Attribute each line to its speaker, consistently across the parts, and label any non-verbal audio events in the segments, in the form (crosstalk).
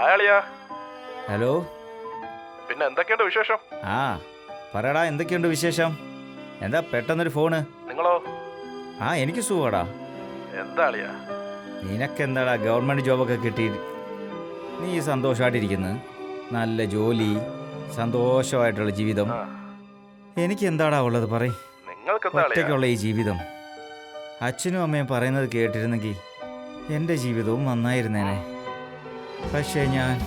Speaker 1: Hello?
Speaker 2: പിന്നെ എന്തൊക്കെയുണ്ട് വിശേഷം?
Speaker 1: ആ പറയടാ എന്തൊക്കെയുണ്ട് വിശേഷം? എന്താ പെട്ടെന്നൊരു ഫോണ്?
Speaker 2: നിങ്ങളോ?
Speaker 1: ആ എനിക്ക് സുഖടാ
Speaker 2: എന്താ അളിയാ?
Speaker 1: നിനക്കെന്താടാ ഗവൺമെന്റ് ജോബൊക്കെ കിട്ടി? നീ സന്തോഷമായിട്ടിരിക്കുന്നു നല്ല ജോലി സന്തോഷമായിട്ടുള്ള ജീവിതം. എനിക്ക് എന്താടാ ഉള്ളത് പറയും? ഒറ്റയ്ക്കുള്ള ഈ ജീവിതം. അച്ഛനും അമ്മയും പറയുന്നത് കേട്ടിരുന്നെങ്കിൽ എന്റെ ജീവിതവും നന്നായിരുന്നേനെ. പക്ഷേ ഞാൻ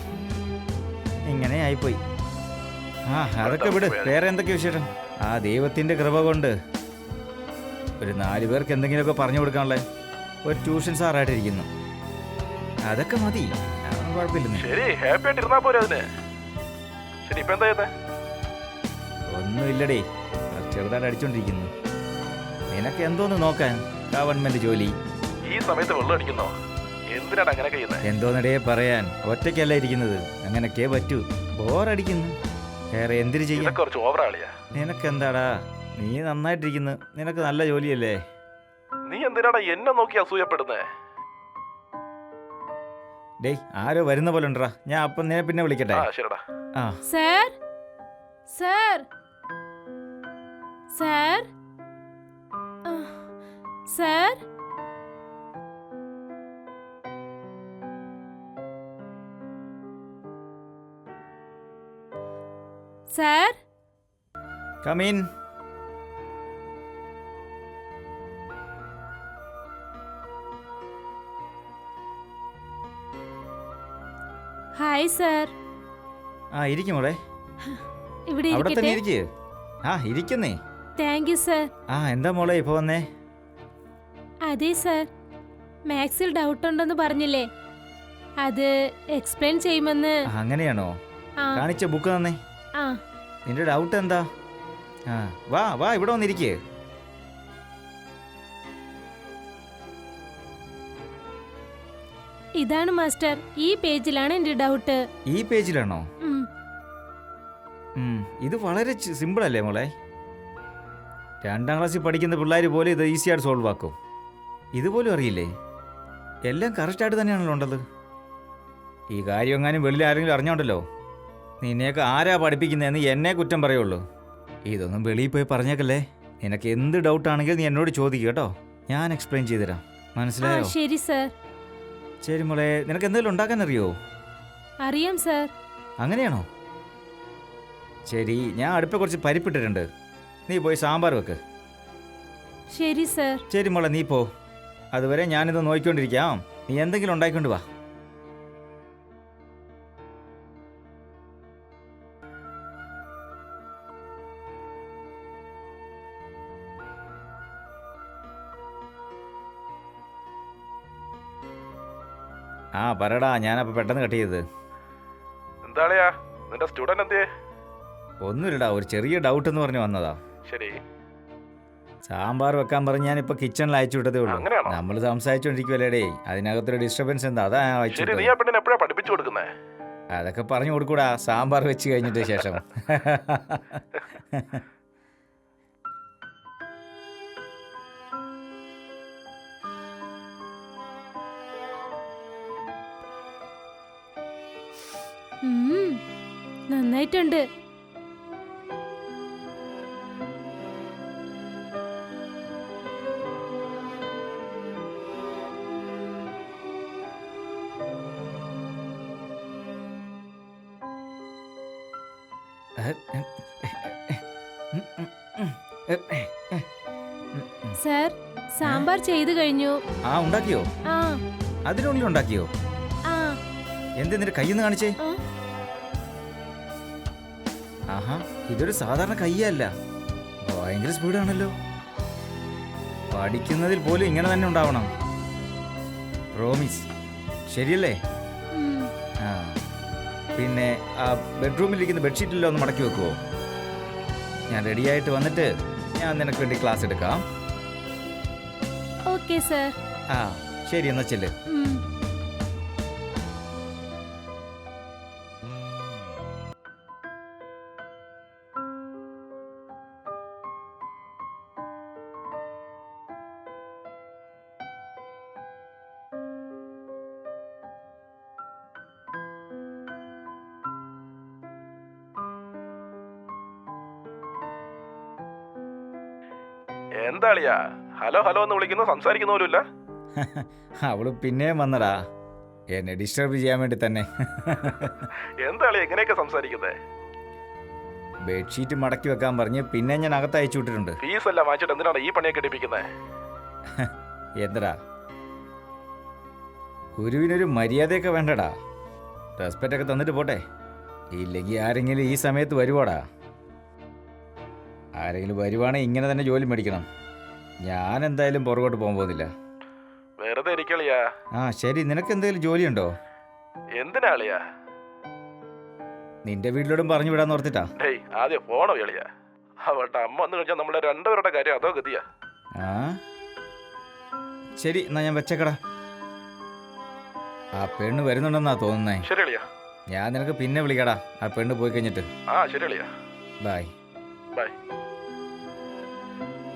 Speaker 1: ഇങ്ങനെ ആയിപ്പോയി ആ അതൊക്കെ വിട്. വേറെ എന്തൊക്കെ വിശേഷം? ആ ദൈവത്തിന്റെ കൃപ കൊണ്ട്. ഒരു നാല് പേർക്ക് എന്തെങ്കിലുമൊക്കെ പറഞ്ഞു കൊടുക്കാനുള്ള. ഒരു ട്യൂഷൻ സാറായിട്ടിരിക്കുന്നു. അതൊക്കെ മതി. ഒന്നുമില്ലടേ. ചെറുതായിട്ട് അടിച്ചോണ്ടിരിക്കുന്നു. നിനക്ക് എന്തോന്ന് നോക്കാൻ? ഗവൺമെന്റ് ജോലി.
Speaker 2: ഈ സമയത്ത് വെള്ളം അടിക്കുന്നോ? എന്തിനാണ് അങ്ങനെ ചെയ്യുന്നത്
Speaker 1: എന്തോന്നിടേ പറയാൻ ഒറ്റയ്ക്കല്ല ഇരിക്കുന്നത്. അങ്ങനൊക്കെ പറ്റൂ. ബോറടിക്കുന്നു. വേറെ എന്തിനു
Speaker 2: ചെയ്യാൻ? കുറച്ച് ഓവറാളിയാ. നിനക്ക്
Speaker 1: എന്താടാ നീ നന്നായിട്ടിരിക്കുന്നു. നിനക്ക് നല്ല ജോലിയല്ലേ?
Speaker 2: നീ എന്തിനാടാ എന്നെ നോക്കി അസൂയപ്പെടുന്നേ?
Speaker 1: ഡേയ് ആരോ വരുന്ന പോലെ ഉണ്ടടാ. ഞാൻ അപ്പം നിന്നെ പിന്നെ വിളിക്കട്ടെ?
Speaker 2: ആ ശരിടാ.
Speaker 1: ആ.
Speaker 3: Sir? Sir? Sir? Sir? Sir?
Speaker 1: Come in
Speaker 3: hi sir
Speaker 1: ആ ഇരിക്കും മോളെ.
Speaker 3: ഇവിടെ
Speaker 1: അവിടെ തന്നെ
Speaker 3: ഇരിക്കട്ടെ.
Speaker 1: ഇരിക്ക്. ആ ഇരിക്കുന്നേ.
Speaker 3: താങ്ക് യു സർ
Speaker 1: ആ എന്താ മോളെ ഇപ്പൊ വന്നേ?
Speaker 3: അതെ സർ മാത്സിൽ ഡൗട്ട് ഉണ്ടെന്ന് പറഞ്ഞില്ലേ? അത് എക്സ്പ്ലെയിൻ ചെയ്യുമെന്ന്
Speaker 1: ആ, അങ്ങനെയാണോ?
Speaker 3: ആ.
Speaker 1: കാണിച്ച ബുക്ക് തന്നേ.
Speaker 3: ആ.
Speaker 1: നിന്റെ ഡൗട്ട് എന്താ? ആ വാ വാ ഇവിടെ വന്നിരിക്കേ.
Speaker 3: ഇതാണ് മാസ്റ്റർ ഈ പേജിലാണ് എന്റെ ഡൗട്ട്
Speaker 1: ഈ പേജിലാണോ?
Speaker 3: ഉം.
Speaker 1: ഉം, ഇത് വളരെ സിമ്പിൾ അല്ലേ മോളെ? രണ്ടാം ക്ലാസ്സിൽ പഠിക്കുന്ന പിള്ളേർ പോലും ഇത് ഈസി ആയിട്ട് സോൾവ് ആക്കും. ഇതുപോലും അറിയില്ലേ? എല്ലാം കറക്റ്റായിട്ട് തന്നെയാണല്ലോ ഉണ്ടത്. ഈ കാര്യം എങ്ങാനും വെളിയിൽ ആരെങ്കിലും അറിഞ്ഞോണ്ടല്ലോ? നിന്നെയൊക്കെ ആരാ പഠിപ്പിക്കുന്നതെന്ന് എന്നെ കുറ്റം പറയുള്ളൂ. ഇതൊന്നും വെളിയിൽ പോയി പറഞ്ഞേക്കല്ലേ. നിനക്ക് എന്ത് ഡൗട്ട് ആണെങ്കിലും നീ എന്നോട് ചോദിക്കുക കേട്ടോ. ഞാൻ എക്സ്പ്ലെയിൻ ചെയ്തുതരാം.
Speaker 3: ആ
Speaker 1: മനസ്സിലായോ
Speaker 3: ശരി സർ.
Speaker 1: ശരി മോളെ നിനക്ക് എന്തെങ്കിലും ഉണ്ടാക്കാൻ അറിയോ?
Speaker 3: അറിയാം സർ.
Speaker 1: അങ്ങനെയാണോ? ശരി ഞാൻ അടുപ്പ കുറച്ച് പരിപ്പിട്ടിട്ടുണ്ട്. നീ പോയി സാമ്പാർ വെക്ക്.
Speaker 3: ശരി സർ.
Speaker 1: ശരി മോളെ നീ പോ. അതുവരെ ഞാനിത് നോക്കിക്കൊണ്ടിരിക്കാം നീ എന്തെങ്കിലും ഉണ്ടാക്കിക്കൊണ്ട് വാ. ആ പറടാ ഞാനപ്പോൾ പെട്ടെന്ന് കട്ട് ചെയ്തത്.
Speaker 2: എന്താളിയാ? നിന്റെ സ്റ്റുഡന്റ് എന്തേ
Speaker 1: ഒന്നുമില്ലടാ ഒരു ചെറിയ ഡൗട്ട് എന്ന് പറഞ്ഞു വന്നതാ.
Speaker 2: ശരി.
Speaker 1: സാമ്പാർ വെക്കാൻ പറഞ്ഞ് ഇപ്പൊ കിച്ചണിൽ അയച്ചു വിട്ടതേ ഉള്ളൂ.
Speaker 2: അങ്ങനെയാണോ?
Speaker 1: നമ്മൾ സംസാരിച്ചോണ്ടിരിക്കുവല്ലേടേ അതിനകത്തൊരു ഡിസ്റ്റർബൻസ് എന്താ? അതാ ഞാൻ അയച്ചു
Speaker 2: ശരി നീ
Speaker 1: വിട്ടത്.
Speaker 2: ആ പെണ്ണിനെ എപ്പോഴാ പഠിപ്പിച്ചു കൊടുക്കുന്നേ?
Speaker 1: അതൊക്കെ പറഞ്ഞു കൊടുക്കൂടാ സാമ്പാർ വെച്ച് കഴിഞ്ഞിട്ട് ശേഷം. (laughs)
Speaker 3: നന്നായിട്ടുണ്ട്. സർ സാമ്പാർ ചെയ്തു കഴിഞ്ഞു.
Speaker 1: ആ ഉണ്ടാക്കിയോ?
Speaker 3: ആ.
Speaker 1: അതിനുള്ളിൽ ഉണ്ടാക്കിയോ?
Speaker 3: ആ.
Speaker 1: എന്ത് നിന്റെ കയ്യിൽ നിന്ന് കാണിച്ചേ ആഹാ. ഇതൊരു സാധാരണ കയ്യല്ല. ഭയങ്കര സ്പീഡാണല്ലോ. പഠിക്കുന്നതിൽ പോലും ഇങ്ങനെ തന്നെ ഉണ്ടാവണം. പ്രോമിസ് ശരിയല്ലേ. ആ. പിന്നെ ആ ബെഡ്റൂമിലിരിക്കുന്ന ബെഡ്ഷീറ്റിലോ ഒന്ന് മടക്കി വെക്കുമോ ഞാൻ റെഡിയായിട്ട് വന്നിട്ട് ഞാൻ നിനക്ക് വേണ്ടി ക്ലാസ് എടുക്കാം.
Speaker 3: Okay sir.
Speaker 1: ആ ശരി എന്നാ ചെല്ല്.
Speaker 3: ഉം.
Speaker 2: എന്താ അളിയാ ഹലോ ഹലോ എന്ന് വിളിക്കുന്നു സംസാരിക്കുന്ന പോലുമില്ല. (laughs)
Speaker 1: അവൾ പിന്നെയും വന്നടാ. എന്നെ ഡിസ്റ്റർബ് ചെയ്യാൻ വേണ്ടി തന്നെ. (laughs)
Speaker 2: എന്താളി എങ്ങനെയൊക്കെ സംസാരിക്കുന്നത്
Speaker 1: ബെഡ്ഷീറ്റ് മടക്കി വെക്കാൻ പറഞ്ഞ് പിന്നെ ഞാൻ അകത്ത് അയച്ചു വിട്ടിട്ടുണ്ട്.
Speaker 2: ഫീസ് എല്ലാം വാങ്ങിച്ചിട്ട് എന്തിനാണ് ഈ പണിയൊക്കെ എടുപ്പിക്കുന്നത് (laughs)
Speaker 1: എന്തടാ? ഗുരുവിനൊരു മര്യാദയൊക്കെ വേണ്ടടാ. റെസ്പെക്റ്റ് ഒക്കെ തന്നിട്ട് പോട്ടെ. ഇല്ലെങ്കിൽ ആരെങ്കിലും ഈ സമയത്ത് വരുവാടാ. ആരെങ്കിലും വരുവാണെങ്കിൽ ഇങ്ങനെ തന്നെ ജോലി മേടിക്കണം. ഞാൻ എന്തായാലും പുറകോട്ട് പോകാൻ പോകുന്നില്ല.
Speaker 2: വെറുതെ ഇരിക്കളിയാ.
Speaker 1: ആ ശരി. നിനക്ക് എന്തെങ്കിലും ജോലിയുണ്ടോ?
Speaker 2: എന്തിനാ അളിയാ?
Speaker 1: നിന്റെ വീട്ടിലോടും പറഞ്ഞു വിടാന്ന് ഓർത്തിട്ടാ?
Speaker 2: ഡേയ് ആദ്യം പോണോ എളിയാ അവളുടെ അമ്മ വന്നു കഴിഞ്ഞാൽ നമ്മളെ രണ്ടുപേരുടെ കാര്യം അതോ ഗതിയാ.
Speaker 1: ആ? ശരി എന്നാ ഞാൻ വെച്ചേക്കടാ. ആ പെണ്ണ് വരുന്നുണ്ടെന്നാ തോന്നുന്നേ. ഞാൻ നിനക്ക് പിന്നെ വിളിക്കടാ ആ പെണ്ണ് പോയി കഴിഞ്ഞിട്ട്.
Speaker 2: ആ അളിയാ.
Speaker 1: Bye
Speaker 2: bye